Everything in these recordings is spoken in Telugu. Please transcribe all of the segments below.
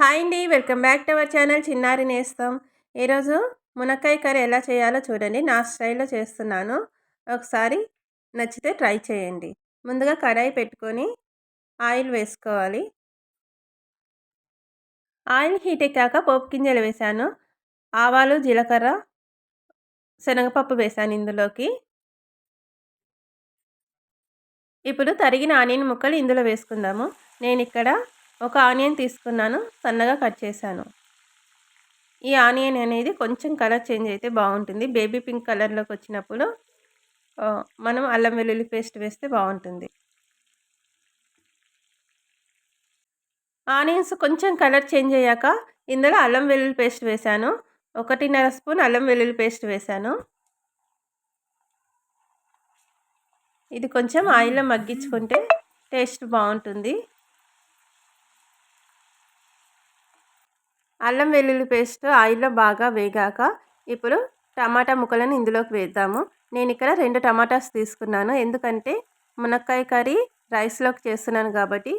హాయ్ అండి welcome back to our channel Chinnari Nestham. ఈరోజు మునక్కాయ కర్రీ ఎలా చేయాలో చూడండి నా స్టైల్లో చేస్తున్నాను. ఒకసారి నచ్చితే ట్రై చేయండి. ముందుగా కడాయి పెట్టుకొని ఆయిల్ వేసుకోవాలి. ఆయిల్ హీట్ ఎక్కాక పోపు గింజలు వేశాను. ఆవాలు జీలకర్ర శనగపప్పు వేశాను ఇందులోకి. ఇప్పుడు తరిగిన ఆనియన్ ముక్కలు ఇందులో వేసుకుందాము. నేను ఇక్కడ ఒక ఆనియన్ తీసుకున్నాను సన్నగా కట్ చేశాను. ఈ ఆనియన్ అనేది కొంచెం కలర్ చేంజ్ అయితే బాగుంటుంది. బేబీ పింక్ కలర్లోకి వచ్చినప్పుడు మనం అల్లం వెల్లుల్లి పేస్ట్ వేస్తే బాగుంటుంది. ఆనియన్స్ కొంచెం కలర్ చేంజ్ అయ్యాక ఇందులో అల్లం వెల్లుల్లి పేస్ట్ వేశాను. ఒకటిన్నర స్పూన్ అల్లం వెల్లుల్లి పేస్ట్ వేశాను. ఇది కొంచెం ఆయిల్లో మగ్గించుకుంటే టేస్ట్ బాగుంటుంది. అల్లం వెల్లుల్లి పేస్ట్ ఆయిల్లో బాగా వేగాక ఇప్పుడు టమాటా ముక్కలను ఇందులోకి వేద్దాము. నేను ఇక్కడ రెండు టమాటాస్ తీసుకున్నాను. ఎందుకంటే మునక్కాయ కర్రీ రైస్లోకి చేస్తున్నాను కాబట్టి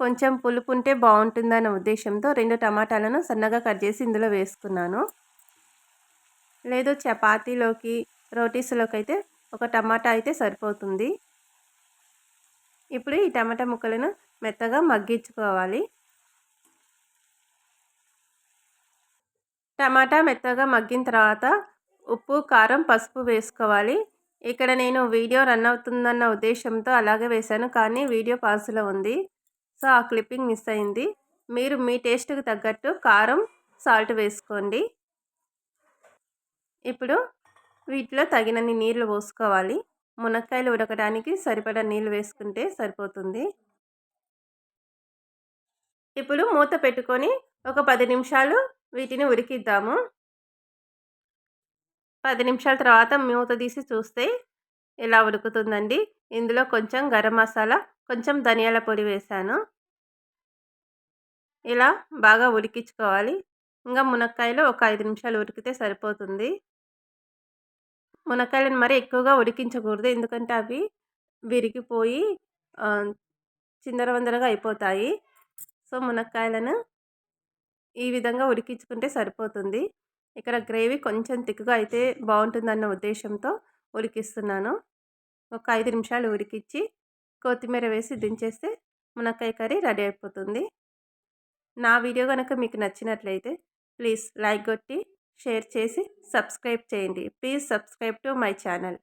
కొంచెం పులుపు ఉంటే బాగుంటుందన్న ఉద్దేశంతో రెండు టమాటాలను సన్నగా కట్ చేసి ఇందులో వేసుకున్నాను. లేదు చపాతీలోకి రోటీస్లోకి అయితే ఒక టమాటా అయితే సరిపోతుంది. ఇప్పుడు ఈ టమాటా ముక్కలను మెత్తగా మగ్గించుకోవాలి. టమాటా మెత్తగా మగ్గిన తర్వాత ఉప్పు కారం పసుపు వేసుకోవాలి. ఇక్కడ నేను వీడియో రన్ అవుతుందన్న ఉద్దేశంతో అలాగే వేశాను కానీ వీడియో పాసులో ఉంది. సో ఆ క్లిప్పింగ్ మిస్ అయింది. మీరు మీ టేస్ట్కి తగ్గట్టు కారం సాల్ట్ వేసుకోండి. ఇప్పుడు వీటిలో తగినన్ని నీళ్ళు పోసుకోవాలి. మునక్కాయలు ఉడకడానికి సరిపడా నీళ్ళు వేసుకుంటే సరిపోతుంది. ఇప్పుడు మూత పెట్టుకొని ఒక పది నిమిషాలు వీటిని ఉడికిద్దాము పది నిమిషాల తర్వాత మూత తీసి చూస్తే ఇలా ఉడుకుతుందండి? ఇందులో కొంచెం గరం మసాలా కొంచెం ధనియాల పొడి వేసాను. ఇలా బాగా ఉడికించుకోవాలి. ఇంకా మునక్కాయలు ఒక ఐదు నిమిషాలు ఉడికితే సరిపోతుంది. మునక్కాయలను మరి ఎక్కువగా ఉడికించకూడదు. ఎందుకంటే అవి విరిగిపోయి చిందరవందరగా అయిపోతాయి. సో మునక్కాయలను ఈ విధంగా ఉడికించుకుంటే సరిపోతుంది. ఇక్కడ గ్రేవీ కొంచెం తిక్కుగా అయితే బాగుంటుందన్న ఉద్దేశంతో ఉడికిస్తున్నాను. ఒక ఐదు నిమిషాలు ఉడికించి కొత్తిమీర వేసి దించేస్తే మునక్కాయ కర్రీ రెడీ అయిపోతుంది. నా వీడియో కనుక మీకు నచ్చినట్లయితే ప్లీజ్ లైక్ కొట్టి షేర్ చేసి సబ్స్క్రైబ్ చేయండి. Please subscribe to my channel.